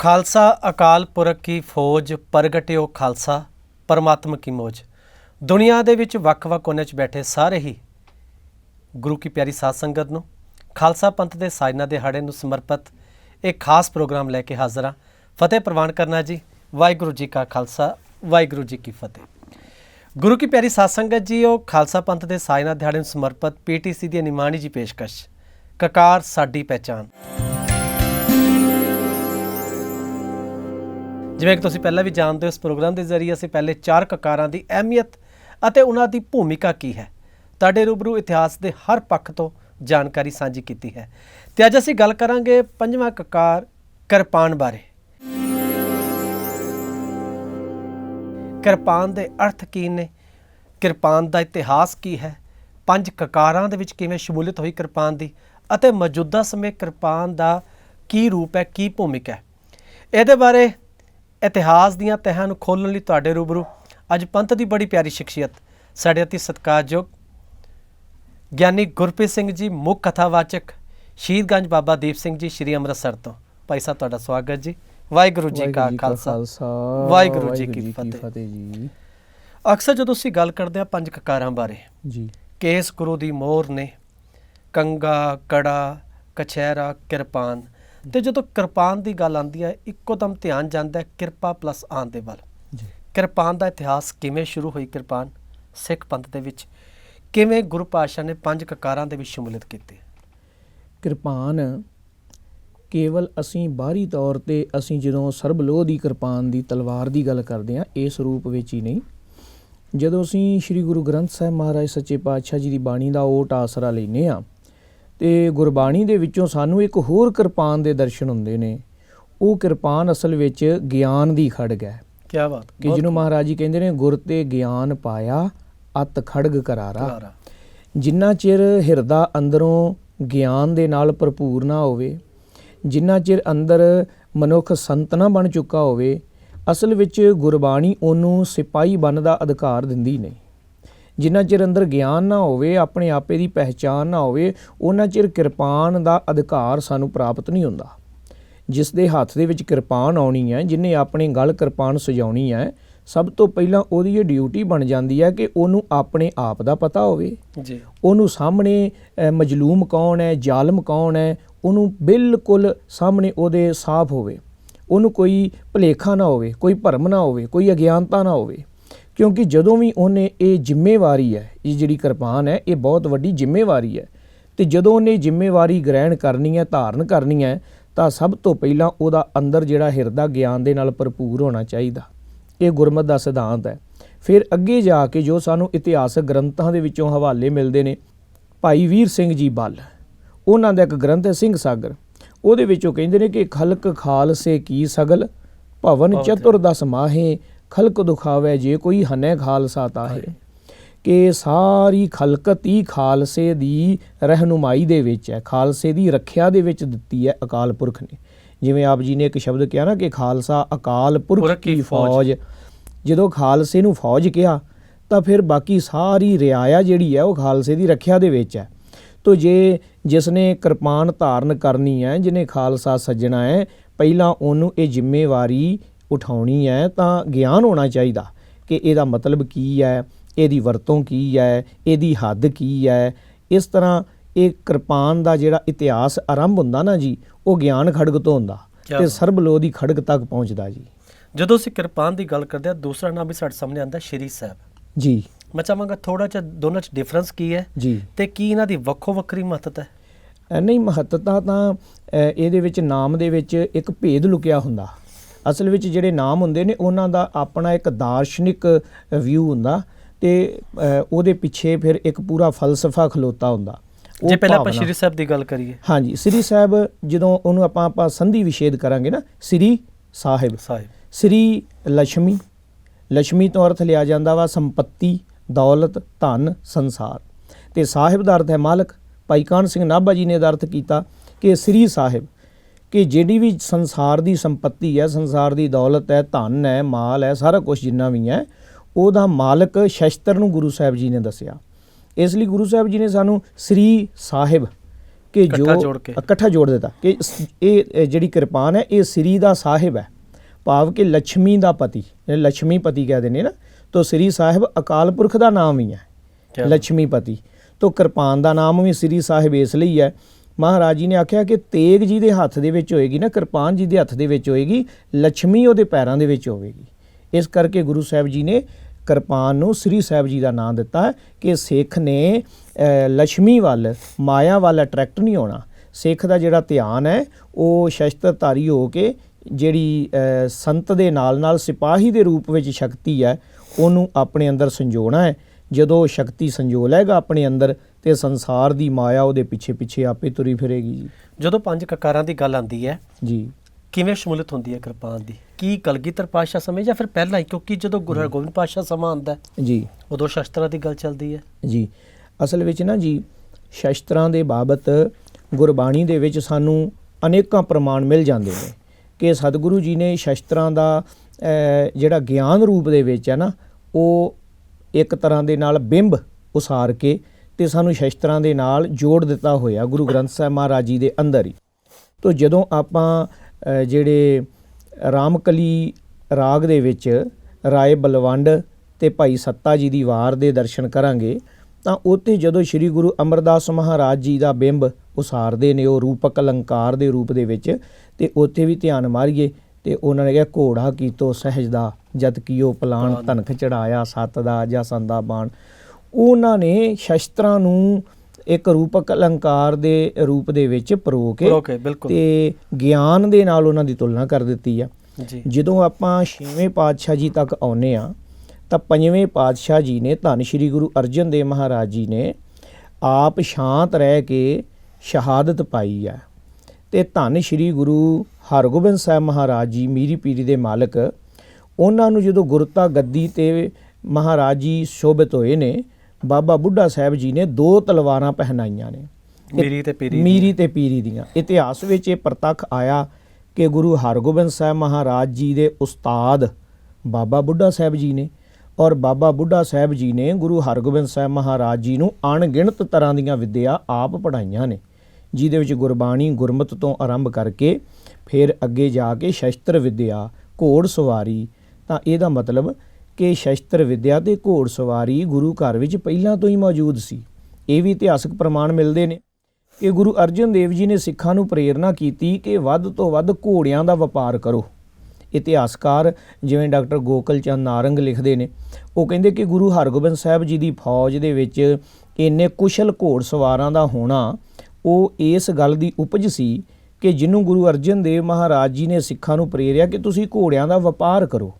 ਖਾਲਸਾ ਅਕਾਲ ਪੁਰਖ ਕੀ ਫੌਜ, ਪ੍ਰਗਟਿਓ ਖਾਲਸਾ, ਪਰਮਾਤਮਾ ਕੀ ਮੋਜ। ਦੁਨੀਆ ਦੇ ਵਿੱਚ ਵੱਖ-ਵੱਖ ਕੋਨੇ 'ਚ ਬੈਠੇ ਸਾਰੇ ਹੀ ਗੁਰੂ ਕੀ ਪਿਆਰੀ ਸਾਧ ਸੰਗਤ ਨੂੰ, ਖਾਲਸਾ ਪੰਥ ਦੇ ਸਾਜਨਾ ਦੇ ਹਾੜੇ ਨੂੰ ਸਮਰਪਿਤ ਇੱਕ ਖਾਸ ਪ੍ਰੋਗਰਾਮ ਲੈ ਕੇ ਹਾਜ਼ਰ ਹਾਂ। ਫਤਿਹ ਪ੍ਰਵਾਨ ਕਰਨਾ ਜੀ, ਵਾਹਿਗੁਰੂ ਜੀ ਕਾ ਖਾਲਸਾ, ਵਾਹਿਗੁਰੂ ਜੀ ਕੀ ਫਤਿਹ। ਗੁਰੂ ਕੀ ਪਿਆਰੀ ਸਾਧ ਸੰਗਤ ਜੀ, ਉਹ ਖਾਲਸਾ ਪੰਥ ਦੇ ਸਾਜਨਾ ਦਿਹਾੜੇ ਨੂੰ ਸਮਰਪਿਤ ਪੀਟੀਸੀ ਦੀ ਨਿਮਾਣੀ ਜੀ ਪੇਸ਼ਕਸ਼। ਕਕਾਰ ਸਾਡੀ ਪਹਿਚਾਨ ਜਿਵੇਂ ਕਿ ਤੁਸੀਂ ਪਹਿਲਾਂ ਵੀ ਜਾਣਦੇ ਹੋ, ਇਸ ਪ੍ਰੋਗਰਾਮ ਦੇ ਜ਼ਰੀਏ ਅਸੀਂ ਪਹਿਲੇ ਚਾਰ ਕਕਾਰਾਂ ਦੀ ਅਹਿਮੀਅਤ ਅਤੇ ਉਹਨਾਂ ਦੀ ਭੂਮਿਕਾ ਕੀ ਹੈ। ਤੁਹਾਡੇ ਰੂਬਰੂ ਇਤਿਹਾਸ ਦੇ ਹਰ ਪੱਖ ਤੋਂ ਜਾਣਕਾਰੀ ਸਾਂਝੀ ਕੀਤੀ ਹੈ। ਤੇ ਅੱਜ ਅਸੀਂ ਗੱਲ ਕਰਾਂਗੇ ਪੰਜਵਾਂ ਕਕਾਰ ਕਿਰਪਾਨ ਬਾਰੇ। ਕਿਰਪਾਨ ਦੇ ਅਰਥ ਕੀ ਨੇ? ਕਿਰਪਾਨ ਦਾ ਇਤਿਹਾਸ ਕੀ ਹੈ? ਪੰਜ ਕਕਾਰਾਂ ਦੇ ਵਿੱਚ ਕਿਵੇਂ ਸ਼ਮੂਲੀਅਤ ਹੋਈ ਕਿਰਪਾਨ ਦੀ? ਅਤੇ ਮੌਜੂਦਾ ਸਮੇਂ ਕਿਰਪਾਨ ਦਾ ਕੀ ਰੂਪ ਹੈ, ਕੀ ਭੂਮਿਕਾ ਹੈ? ਇਹਦੇ ਬਾਰੇ ਇਤਿਹਾਸ ਦੀਆਂ ਤਹਿਾਂ ਨੂੰ ਖੋਲਣ ਲਈ ਤੁਹਾਡੇ ਰੂਬਰੂ। ਅੱਜ ਪੰਥ ਦੀ ਬੜੀ ਪਿਆਰੀ ਸ਼ਖਸੀਅਤ ਸਾਡੇ ਅਤੀ ਸਤਿਕਾਰਯੋਗ ਗਿਆਨੀ ਗੁਰਪ੍ਰੀਤ ਸਿੰਘ ਜੀ ਮੁੱਖ ਕਥਾਵਾਚਕ ਸ਼ਹੀਦਗੰਜ ਬਾਬਾ ਦੀਪ ਸਿੰਘ ਜੀ ਸ਼੍ਰੀ ਅੰਮ੍ਰਿਤਸਰ ਤੋਂ। ਭਾਈ ਸਾਹਿਬ ਤੁਹਾਡਾ ਸਵਾਗਤ ਜੀ। ਵਾਹਿਗੁਰੂ ਜੀ ਕਾ ਖਾਲਸਾ। ਵਾਹਿਗੁਰੂ ਜੀ ਕੀ ਫਤਿਹ ਜੀ। ਅਕਸਰ ਜਦੋਂ ਅਸੀਂ ਗੱਲ ਕਰਦੇ ਹਾਂ ਪੰਜ ਕਕਾਰਾਂ ਬਾਰੇ ਜੀ। ਕੇਸ ਗੁਰੂ ਦੀ ਮੋਹਰ ਨੇ ਕੰਗਾ ਕੜਾ ਕਛਹਿਰਾ ਕਿਰਪਾਨ ਤੇ ਜਦੋਂ ਕਿਰਪਾਨ ਦੀ ਗੱਲ ਆਉਂਦੀ ਹੈ ਇੱਕੋ ਦਮ ਧਿਆਨ ਜਾਂਦਾ ਹੈ ਕਿਰਪਾ ਪਲੱਸ ਆਨ ਦੇ ਵੱਲ। ਜੀ। ਕਿਰਪਾਨ ਦਾ ਇਤਿਹਾਸ ਕਿਵੇਂ ਸ਼ੁਰੂ ਹੋਈ ਕਿਰਪਾਨ? ਸਿੱਖ ਪੰਥ ਦੇ ਵਿੱਚ ਕਿਵੇਂ ਗੁਰੂ ਪਾਤਸ਼ਾਹ ਨੇ ਪੰਜ ਕਕਾਰਾਂ ਦੇ ਵਿੱਚ ਸ਼ਮੂਲੀਅਤ ਕੀਤੀ? ਕਿਰਪਾਨ ਕੇਵਲ ਅਸੀਂ ਬਾਹਰੀ ਤੌਰ ਤੇ ਅਸੀਂ ਜਦੋਂ ਸਰਬਲੋਹ ਦੀ ਕਿਰਪਾਨ ਦੀ ਤਲਵਾਰ ਦੀ ਗੱਲ ਕਰਦੇ ਹਾਂ ਇਸ ਰੂਪ ਵਿੱਚ ਹੀ ਨਹੀਂ। ਜਦੋਂ ਅਸੀਂ ਸ੍ਰੀ ਗੁਰੂ ਗ੍ਰੰਥ ਸਾਹਿਬ ਮਹਾਰਾਜ ਸੱਚੇ ਪਾਤਸ਼ਾਹ ਜੀ ਦੀ ਬਾਣੀ ਦਾ ਓਟ ਆਸਰਾ ਲੈਨੇ ਆ ਤੇ ਗੁਰਬਾਣੀ ਦੇ ਵਿੱਚੋਂ ਸਾਨੂੰ ਇੱਕ ਹੋਰ ਕਿਰਪਾਨ ਦੇ ਦਰਸ਼ਨ ਹੁੰਦੇ ਨੇ। ਉਹ ਕਿਰਪਾਨ ਅਸਲ ਵਿੱਚ ਗਿਆਨ ਦੀ ਖੜਗ ਹੈ ਕੀ ਬਾਤ ਕਿ ਜਿਹਨੂੰ ਮਹਾਰਾਜ ਜੀ ਕਹਿੰਦੇ ਨੇ ਗੁਰ ਤੇ ਗਿਆਨ ਪਾਇਆ ਅਤ ਖੜਗ ਕਰਾਰਾ। ਜਿੰਨਾ ਚਿਰ ਹਿਰਦਾ ਅੰਦਰੋਂ ਗਿਆਨ ਦੇ ਨਾਲ ਭਰਪੂਰ ਨਾ ਹੋਵੇ ਜਿੰਨਾ ਚਿਰ ਅੰਦਰ ਮਨੁੱਖ ਸੰਤ ਨਾ ਬਣ ਚੁੱਕਾ ਹੋਵੇ ਅਸਲ ਵਿੱਚ ਗੁਰਬਾਣੀ ਉਹਨੂੰ ਸਿਪਾਹੀ ਬਣਨ ਦਾ ਅਧਿਕਾਰ ਦਿੰਦੀ ਨਹੀਂ। ਜਿੰਨਾ ਚਿਰ ਅੰਦਰ ਗਿਆਨ ਨਾ ਹੋਵੇ ਆਪਣੇ ਆਪੇ ਦੀ ਪਹਿਚਾਨ ਨਾ ਹੋਵੇ ਉਹਨਾਂ ਚਿਰ ਕਿਰਪਾਨ ਦਾ ਅਧਿਕਾਰ ਸਾਨੂੰ ਪ੍ਰਾਪਤ ਨਹੀਂ ਹੁੰਦਾ। ਜਿਸ ਦੇ ਹੱਥ ਦੇ ਵਿੱਚ ਕਿਰਪਾਨ ਆਉਣੀ ਹੈ ਜਿਨੇ ਆਪਣੇ ਗਲ ਕਿਰਪਾਨ ਸਜਾਉਣੀ ਹੈ ਸਭ ਤੋਂ ਪਹਿਲਾਂ ਉਹਦੀ ਇਹ ਡਿਊਟੀ ਬਣ ਜਾਂਦੀ ਹੈ ਕਿ ਉਹਨੂੰ ਆਪਣੇ ਆਪ ਦਾ ਪਤਾ ਹੋਵੇ। ਜੀ। ਉਹਨੂੰ ਸਾਹਮਣੇ ਮਜਲੂਮ ਕੌਣ ਹੈ ਜ਼ਾਲਮ ਕੌਣ ਹੈ ਉਹਨੂੰ ਬਿਲਕੁਲ ਸਾਹਮਣੇ ਉਹਦੇ ਸਾਫ਼ ਹੋਵੇ। ਉਹਨੂੰ ਕੋਈ ਭਲੇਖਾ ਨਾ ਹੋਵੇ ਕੋਈ ਭਰਮ ਨਾ ਹੋਵੇ ਕੋਈ ਅਗਿਆਨਤਾ ਨਾ ਹੋਵੇ। ਕਿਉਂਕਿ ਜਦੋਂ ਵੀ ਉਹਨੇ ਇਹ ਜ਼ਿੰਮੇਵਾਰੀ ਹੈ ਇਹ ਜਿਹੜੀ ਕਿਰਪਾਨ ਹੈ ਇਹ ਬਹੁਤ ਵੱਡੀ ਜ਼ਿੰਮੇਵਾਰੀ ਹੈ। ਤੇ ਜਦੋਂ ਉਹਨੇ ਜ਼ਿੰਮੇਵਾਰੀ ਗ੍ਰਹਿਣ ਕਰਨੀ ਹੈ ਧਾਰਨ ਕਰਨੀ ਹੈ ਤਾਂ ਸਭ ਤੋਂ ਪਹਿਲਾਂ ਉਹਦਾ ਅੰਦਰ ਜਿਹੜਾ ਹਿਰਦਾ ਗਿਆਨ ਦੇ ਨਾਲ ਭਰਪੂਰ ਹੋਣਾ ਚਾਹੀਦਾ। ਇਹ ਗੁਰਮਤ ਦਾ ਸਿਧਾਂਤ ਹੈ। ਫਿਰ ਅੱਗੇ ਜਾ ਕੇ ਜੋ ਸਾਨੂੰ ਇਤਿਹਾਸਕ ਗ੍ਰੰਥਾਂ ਦੇ ਵਿੱਚੋਂ ਹਵਾਲੇ ਮਿਲਦੇ ਨੇ ਭਾਈ ਵੀਰ ਸਿੰਘ ਜੀ ਬੱਲ ਉਹਨਾਂ ਦਾ ਇੱਕ ਗ੍ਰੰਥ ਹੈ ਸਿੰਘ ਸਾਗਰ। ਉਹਦੇ ਵਿੱਚੋਂ ਕਹਿੰਦੇ ਨੇ ਕਿ ਖਲਕ ਖਾਲਸੇ ਕੀ ਸਗਲ ਭਵਨ ਚਤੁਰ ਦਸ ਮਾਹੇ ਖਲਕ ਦੁਖਾਵੇ ਜੇ ਕੋਈ ਹਨੈ ਖਾਲਸਾ ਤਾਹੇ। ਕਿ ਸਾਰੀ ਖਲਕਤ ਹੀ ਖਾਲਸੇ ਦੀ ਰਹਿਨੁਮਾਈ ਦੇ ਵਿੱਚ ਹੈ ਖਾਲਸੇ ਦੀ ਰੱਖਿਆ ਦੇ ਵਿੱਚ ਦਿੱਤੀ ਹੈ ਅਕਾਲ ਪੁਰਖ ਨੇ। ਜਿਵੇਂ ਆਪ ਜੀ ਨੇ ਇੱਕ ਸ਼ਬਦ ਕਿਹਾ ਨਾ ਕਿ ਖਾਲਸਾ ਅਕਾਲ ਪੁਰਖ ਕੀ ਫੌਜ? ਜਦੋਂ ਖਾਲਸੇ ਨੂੰ ਫੌਜ ਕਿਹਾ ਤਾਂ ਫਿਰ ਬਾਕੀ ਸਾਰੀ ਰਿਆਇਆ ਜਿਹੜੀ ਹੈ ਉਹ ਖਾਲਸੇ ਦੀ ਰੱਖਿਆ ਦੇ ਵਿੱਚ ਹੈ ਤੋ ਜੇ ਜਿਸ ਨੇ ਕਿਰਪਾਨ ਧਾਰਨ ਕਰਨੀ ਹੈ ਜਿਹਨੇ ਖਾਲਸਾ ਸੱਜਣਾ ਹੈ ਪਹਿਲਾਂ ਉਹਨੂੰ ਇਹ ਜ਼ਿੰਮੇਵਾਰੀ ਉਠਾਉਣੀ ਹੈ ਤਾਂ ਗਿਆਨ ਹੋਣਾ ਚਾਹੀਦਾ ਕਿ ਇਹਦਾ ਮਤਲਬ ਕੀ ਹੈ ਇਹਦੀ ਵਰਤੋਂ ਕੀ ਹੈ ਇਹਦੀ ਹੱਦ ਕੀ ਹੈ। ਇਸ ਤਰ੍ਹਾਂ ਇਹ ਕਿਰਪਾਨ ਦਾ ਜਿਹੜਾ ਇਤਿਹਾਸ ਆਰੰਭ ਹੁੰਦਾ ਨਾ ਜੀ ਉਹ ਗਿਆਨ ਖੜਗ ਤੋਂ ਹੁੰਦਾ ਤੇ ਬਾਤ। ਸਰਬਲੋਹ ਦੀ ਖੜਗ ਤੱਕ ਪਹੁੰਚਦਾ ਜੀ। ਜਦੋਂ ਅਸੀਂ ਕਿਰਪਾਨ ਦੀ ਗੱਲ ਕਰਦੇ ਹਾਂ ਦੂਸਰਾ ਨਾਮ ਵੀ ਸਾਡੇ ਸਾਹਮਣੇ ਆਉਂਦਾ ਸ਼੍ਰੀ ਸਾਹਿਬ। ਜੀ। ਮੈਂ ਚਾਹਾਂਗਾ ਥੋੜਾ ਜਿਹਾ ਦੋਨਾਂ 'ਚ ਡਿਫਰੈਂਸ ਕੀ ਹੈ ਜੀ। ਤੇ ਕੀ ਇਹਨਾਂ ਦੀ ਵੱਖੋ ਵੱਖਰੀ ਮਹੱਤਤਾ ਹੈ? ਨਹੀਂ ਮਹੱਤਤਾ ਤਾਂ ਇਹਦੇ ਵਿੱਚ ਨਾਮ ਦੇ ਵਿੱਚ ਇੱਕ ਭੇਦ ਲੁਕਿਆ ਹੁੰਦਾ। ਅਸਲ ਵਿੱਚ ਜਿਹੜੇ ਨਾਮ ਹੁੰਦੇ ਨੇ ਉਹਨਾਂ ਦਾ ਆਪਣਾ ਇੱਕ ਦਾਰਸ਼ਨਿਕ ਵਿਊ ਹੁੰਦਾ ਤੇ ਉਹਦੇ ਪਿੱਛੇ ਫਿਰ ਇੱਕ ਪੂਰਾ ਫਲਸਫਾ ਖਲੋਤਾ ਹੁੰਦਾ। ਜੇ ਪਹਿਲਾਂ ਆਪਾਂ ਸ਼੍ਰੀ ਸਾਹਿਬ ਦੀ ਗੱਲ ਕਰੀਏ। ਹਾਂਜੀ ਸ੍ਰੀ ਸਾਹਿਬ ਜਦੋਂ ਉਹਨੂੰ ਆਪਾਂ ਆਪਾਂ ਸੰਧੀ ਵਿਸ਼ੇਦ ਕਰਾਂਗੇ ਨਾ ਸ੍ਰੀ ਸਾਹਿਬ। ਸਾਹਿਬ। ਸ੍ਰੀ ਲక్ష్ਮੀ ਲక్ష్ਮੀ ਤੋਂ ਅਰਥ ਲਿਆ ਜਾਂਦਾ ਵਾ ਸੰਪਤੀ ਦੌਲਤ ਧਨ ਸੰਸਾਰ। ਤੇ ਸਾਹਿਬ ਦਾ ਅਰਥ ਹੈ ਮਾਲਕ। ਭਾਈ ਕਾਨ ਸਿੰਘ ਨਾਭਾ ਜੀ ਨੇ ਦਾ ਅਰਥ ਕੀਤਾ ਕਿ ਸ੍ਰੀ ਸਾਹਿਬ ਕਿ ਜਿਹੜੀ ਵੀ ਸੰਸਾਰ ਦੀ ਸੰਪਤੀ ਹੈ ਸੰਸਾਰ ਦੀ ਦੌਲਤ ਹੈ ਧਨ ਹੈ ਮਾਲ ਹੈ ਸਾਰਾ ਕੁਝ ਜਿੰਨਾ ਵੀ ਹੈ ਉਹਦਾ ਮਾਲਕ ਸ਼ਸਤਰ ਨੂੰ ਗੁਰੂ ਸਾਹਿਬ ਜੀ ਨੇ ਦੱਸਿਆ। ਇਸ ਲਈ ਗੁਰੂ ਸਾਹਿਬ ਜੀ ਨੇ ਸਾਨੂੰ ਸ੍ਰੀ ਸਾਹਿਬ ਕਿ ਜੋ ਇਕੱਠਾ ਜੋੜ ਦਿੱਤਾ ਕਿ ਇਹ ਜਿਹੜੀ ਕਿਰਪਾਨ ਹੈ ਇਹ ਸ੍ਰੀ ਦਾ ਸਾਹਿਬ ਹੈ। ਭਾਵ ਕਿ ਲక్ష్ਮੀ ਦਾ ਪਤੀ ਲక్ష్ਮੀ ਪਤੀ ਕਹਿੰਦੇ ਨੇ ਨਾ ਤੋਂ ਸ੍ਰੀ ਸਾਹਿਬ ਅਕਾਲ ਪੁਰਖ ਦਾ ਨਾਮ ਹੀ ਹੈ ਲక్ష్ਮੀ ਪਤੀ। ਤੋਂ ਕਿਰਪਾਨ ਦਾ ਨਾਮ ਵੀ ਸ੍ਰੀ ਸਾਹਿਬ ਇਸ ਲਈ ਹੈ ਮਹਾਰਾਜ ਜੀ ਨੇ ਆਖਿਆ ਕਿ ਤੇਗ ਜੀ ਦੇ ਹੱਥ ਦੇ ਵਿੱਚ ਹੋਏਗੀ ਨਾ, ਕਿਰਪਾਨ ਜੀ ਦੇ ਹੱਥ ਦੇ ਵਿੱਚ ਹੋਏਗੀ ਲక్ష్ਮੀ ਉਹਦੇ ਪੈਰਾਂ ਦੇ ਵਿੱਚ ਹੋਵੇਗੀ। ਇਸ ਕਰਕੇ ਗੁਰੂ ਸਾਹਿਬ ਜੀ ਨੇ ਕਿਰਪਾਨ ਨੂੰ ਸ੍ਰੀ ਸਾਹਿਬ ਜੀ ਦਾ ਨਾਮ ਦਿੱਤਾ ਕਿ ਸਿੱਖ ਨੇ ਲక్ష్ਮੀ ਵੱਲ, ਮਾਇਆ ਵੱਲ ਅਟਰੈਕਟ ਨਹੀਂ ਹੋਣਾ। ਸਿੱਖ ਦਾ ਜਿਹੜਾ ਧਿਆਨ ਹੈ, ਉਹ ਸ਼ਸਤਰ ਧਾਰੀ ਹੋ ਕੇ ਜਿਹੜੀ ਸੰਤ ਦੇ ਨਾਲ-ਨਾਲ ਸਿਪਾਹੀ ਦੇ ਰੂਪ ਵਿੱਚ ਸ਼ਕਤੀ ਹੈ, ਉਹਨੂੰ ਆਪਣੇ ਅੰਦਰ ਸੰਜੋਣਾ ਹੈ। ਜਦੋਂ ਸ਼ਕਤੀ ਸੰਜੋ ਲਏਗਾ, ਆਪਣੇ ਅੰਦਰ ਤੇ ਸੰਸਾਰ ਦੀ ਮਾਇਆ ਉਹਦੇ ਪਿੱਛੇ ਪਿੱਛੇ ਆਪੇ ਤੁਰੀ ਫਿਰੇਗੀ ਜੀ। ਜਦੋਂ ਪੰਜ ਕਕਾਰਾਂ ਦੀ ਗੱਲ ਆਉਂਦੀ ਹੈ ਜੀ। ਕਿਵੇਂ ਸ਼ਮੂਲੀਅਤ ਹੁੰਦੀ ਹੈ ਕਿਰਪਾਨ ਦੀ? ਕੀ ਕਲਗੀਧਰ ਪਾਤਸ਼ਾਹ ਸਮੇਂ ਜਾਂ ਫਿਰ ਪਹਿਲਾਂ ਹੀ? ਕਿਉਂਕਿ ਜਦੋਂ ਗੁਰੂ ਹਰਗੋਬਿੰਦ ਪਾਤਸ਼ਾਹ ਸਮਾਂ ਆਉਂਦਾ ਹੈ ਜੀ। ਉਦੋਂ ਸ਼ਸਤਰਾਂ ਦੀ ਗੱਲ ਚੱਲਦੀ ਹੈ। ਜੀ। ਅਸਲ ਵਿੱਚ ਨਾ ਜੀ ਸ਼ਸਤਰਾਂ ਦੇ ਬਾਬਤ ਗੁਰਬਾਣੀ ਦੇ ਵਿੱਚ ਸਾਨੂੰ ਅਨੇਕਾਂ ਪ੍ਰਮਾਣ ਮਿਲ ਜਾਂਦੇ ਨੇ ਕਿ ਸਤਿਗੁਰੂ ਜੀ ਨੇ ਸ਼ਸਤਰਾਂ ਦਾ ਜਿਹੜਾ ਗਿਆਨ ਰੂਪ ਦੇ ਵਿੱਚ ਹੈ ਨਾ ਉਹ ਇੱਕ ਤਰ੍ਹਾਂ ਦੇ ਨਾਲ ਬਿੰਬ ਉਸਾਰ ਕੇ ਤੇ ਸਾਨੂੰ ਸ਼ਸਤਰਾਂ ਦੇ ਨਾਲ ਜੋੜ ਦਿੱਤਾ ਹੋਇਆ ਗੁਰੂ ਗ੍ਰੰਥ ਸਾਹਿਬ ਮਹਾਰਾਜ ਜੀ ਦੇ ਅੰਦਰ ਹੀ। ਤੋ ਜਦੋਂ ਆਪਾਂ ਜਿਹੜੇ ਰਾਮਕਲੀ ਰਾਗ ਦੇ ਵਿੱਚ ਰਾਏ ਬਲਵੰਡ ਤੇ ਭਾਈ ਸੱਤਾ ਜੀ ਦੀ ਵਾਰ ਦੇ ਦਰਸ਼ਨ ਕਰਾਂਗੇ ਤਾਂ ਉੱਥੇ ਜਦੋਂ ਸ੍ਰੀ ਗੁਰੂ ਅਮਰਦਾਸ ਮਹਾਰਾਜ ਜੀ ਦਾ ਬਿੰਬ ਉਸਾਰਦੇ ਨੇ ਉਹ ਰੂਪਕ ਅਲੰਕਾਰ ਦੇ ਰੂਪ ਦੇ ਵਿੱਚ ਤੇ ਉੱਥੇ ਵੀ ਧਿਆਨ ਮਾਰੀਏ ਤੇ ਉਹਨਾਂ ਨੇ ਕਿਹਾ ਘੋੜਾ ਕੀਤੋ ਸਹਿਜ ਦਾ ਜਦ ਕੀਓ ਪਲਾਨ ਧਨਖ ਚੜਾਇਆ ਸੱਤ ਦਾ ਜਾਂ ਸੰਦਾ ਬਾਣ ਉਹਨਾਂ ਨੇ ਸ਼ਸਤਰਾਂ ਨੂੰ ਇੱਕ ਰੂਪਕ ਅਲੰਕਾਰ ਦੇ ਰੂਪ ਦੇ ਵਿੱਚ ਪਰੋ ਕੇ ਤੇ ਗਿਆਨ ਦੇ ਨਾਲ ਉਹਨਾਂ ਦੀ ਤੁਲਨਾ ਕਰ ਦਿੱਤੀ ਆ। ਜੀ। ਜਦੋਂ ਆਪਾਂ ਛੇਵੇਂ ਪਾਤਸ਼ਾਹ ਜੀ ਤੱਕ ਆਉਨੇ ਆ ਤਾਂ ਪੰਜਵੇਂ ਪਾਤਸ਼ਾਹ ਜੀ ਨੇ ਧੰਨ ਸ਼੍ਰੀ ਗੁਰੂ ਅਰਜਨ ਦੇਵ ਮਹਾਰਾਜ ਜੀ ਨੇ ਆਪ ਸ਼ਾਂਤ ਰਹਿ ਕੇ ਸ਼ਹਾਦਤ ਪਾਈ ਆ। ਤੇ ਧੰਨ ਸ਼੍ਰੀ ਗੁਰੂ ਹਰਗੋਬਿੰਦ ਸਾਹਿਬ ਮਹਾਰਾਜ ਜੀ ਮੀਰੀ ਪੀਰੀ ਦੇ ਮਾਲਕ ਉਹਨਾਂ ਨੂੰ ਜਦੋਂ ਗੁਰਤਾ ਗੱਦੀ ਤੇ ਮਹਾਰਾਜ ਜੀ ਸ਼ੋਭਿਤ ਹੋਏ ਨੇ ਬਾਬਾ ਬੁੱਢਾ ਸਾਹਿਬ ਜੀ ਨੇ ਦੋ ਤਲਵਾਰਾਂ ਪਹਿਨਾਈਆਂ ਨੇ। ਮੀਰੀ ਤੇ ਪੀਰੀ ਮੀਰੀ ਤੇ ਪੀਰੀ ਦੀਆਂ। ਇਤਿਹਾਸ ਵਿੱਚ ਇਹ ਪ੍ਰਤੱਖ ਆਇਆ ਕਿ ਗੁਰੂ ਹਰਗੋਬਿੰਦ ਸਾਹਿਬ ਮਹਾਰਾਜ ਜੀ ਦੇ ਉਸਤਾਦ ਬਾਬਾ ਬੁੱਢਾ ਸਾਹਿਬ ਜੀ ਨੇ ਔਰ ਬਾਬਾ ਬੁੱਢਾ ਸਾਹਿਬ ਜੀ ਨੇ ਗੁਰੂ ਹਰਗੋਬਿੰਦ ਸਾਹਿਬ ਮਹਾਰਾਜ ਜੀ ਨੂੰ ਅਣਗਿਣਤ ਤਰ੍ਹਾਂ ਦੀਆਂ ਵਿਦਿਆ ਆਪ ਪੜਾਈਆਂ ਨੇ ਜਿਹਦੇ ਵਿੱਚ ਗੁਰਬਾਣੀ ਗੁਰਮਤ ਤੋਂ ਆਰੰਭ ਕਰਕੇ ਫਿਰ ਅੱਗੇ ਜਾ ਕੇ ਸ਼ਸਤਰ ਵਿਦਿਆ ਘੋੜ ਸਵਾਰੀ ਤਾਂ ਇਹਦਾ ਮਤਲਬ ਕਿ ਸ਼ਸਤਰ ਵਿਦਿਆ ਤੇ ਘੋੜ ਸਵਾਰੀ ਗੁਰੂ ਘਰ ਵਿੱਚ ਪਹਿਲਾਂ ਤੋਂ ਹੀ ਮੌਜੂਦ ਸੀ। ਇਹ ਵੀ ਇਤਿਹਾਸਕ ਪ੍ਰਮਾਣ ਮਿਲਦੇ ਨੇ ਕਿ ਗੁਰੂ ਅਰਜਨ ਦੇਵ ਜੀ ਨੇ ਸਿੱਖਾਂ ਨੂੰ ਪ੍ਰੇਰਣਾ ਕੀਤੀ ਕਿ ਵੱਧ ਤੋਂ ਵੱਧ ਘੋੜਿਆਂ ਦਾ ਵਪਾਰ ਕਰੋ। ਇਤਿਹਾਸਕਾਰ ਜਿਵੇਂ ਡਾਕਟਰ ਗੋਕਲ ਚੰਦ ਨਾਰੰਗ ਲਿਖਦੇ ਨੇ, ਉਹ ਕਹਿੰਦੇ ਕਿ ਗੁਰੂ ਹਰਗੋਬਿੰਦ ਸਾਹਿਬ ਜੀ ਦੀ ਫੌਜ ਦੇ ਵਿੱਚ ਇੰਨੇ ਕੁਸ਼ਲ ਘੋੜ ਸਵਾਰਾਂ ਦਾ ਹੋਣਾ, ਉਹ ਇਸ ਗੱਲ ਦੀ ਉਪਜ ਸੀ ਕਿ ਜਿਹਨੂੰ ਗੁਰੂ ਅਰਜਨ ਦੇਵ ਮਹਾਰਾਜ ਜੀ ਨੇ ਸਿੱਖਾਂ ਨੂੰ ਪ੍ਰੇਰਿਆ ਕਿ ਤੁਸੀਂ ਘੋੜਿਆਂ ਦਾ ਵਪਾਰ ਕਰੋ।